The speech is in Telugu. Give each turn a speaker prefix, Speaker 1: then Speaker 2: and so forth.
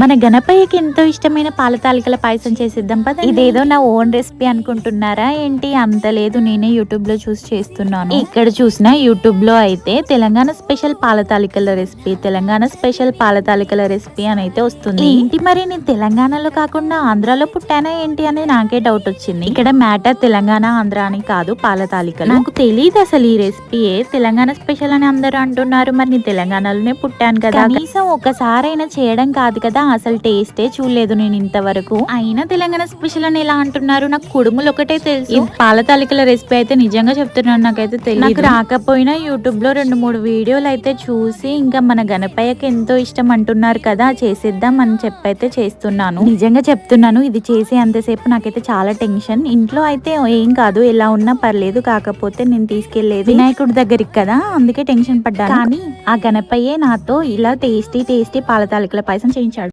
Speaker 1: మన గణపయ్యకి ఎంతో ఇష్టమైన పాల తాలికల పాయసం చేసిద్దాం పద ఇదేదో నా ఓన్ రెసిపీ అనుకుంటున్నారా? ఏంటి? అంత లేదు నేనే యూట్యూబ్లో చూసి చేస్తున్నాను. ఇక్కడ చూసిన యూట్యూబ్లో అయితే తెలంగాణ స్పెషల్ పాల తాలికల రెసిపీ తెలంగాణ స్పెషల్ పాల తాలికల రెసిపీ అని అయితే వస్తుంది. ఏంటి మరి? నేను తెలంగాణలో కాకుండా ఆంధ్రాలో పుట్టానా ఏంటి అని నాకే డౌట్ వచ్చింది. ఇక్కడ మ్యాటర్ తెలంగాణ ఆంధ్ర అని కాదు పాల తాలికలు నాకు తెలియదు అసలు ఈ రెసిపీ తెలంగాణ స్పెషల్ అని అందరూ అంటున్నారు. మరి నేను తెలంగాణలోనే పుట్టాను కదా. కనీసం ఒకసారైనా చేయడం కాదు కదా. అసలు టేస్టే చూడలేదు నేను ఇంతవరకు. అయినా తెలంగాణ స్పెషల్ అని ఎలా అంటున్నారు? నాకు కుడుములు ఒకటే తెలుసు. ఈ పాల తాలికల రెసిపీ అయితే నిజంగా చెప్తున్నాను. నాకైతే తెలియదు నాకు రాకపోయినా యూట్యూబ్లో రెండు మూడు వీడియోలు అయితే చూసి ఇంకా మన గణపయ్యకి ఎంతో ఇష్టం అంటున్నారు కదా చేసేద్దాం అని చెప్పైతే చేస్తున్నాను. నిజంగా చెప్తున్నాను ఇది చేసే అంతసేపు నాకైతే చాలా టెన్షన్. ఇంట్లో అయితే ఏం కాదు ఎలా ఉన్నా పర్లేదు కాకపోతే నేను తీసుకెళ్ళేది వినాయకుడి దగ్గరికి కదా అందుకే టెన్షన్ పడ్డాను. కానీ ఆ గణపయ్యే నాతో ఇలా టేస్టీ టేస్టీ పాల తాలికల పాయసం చేయించాడు.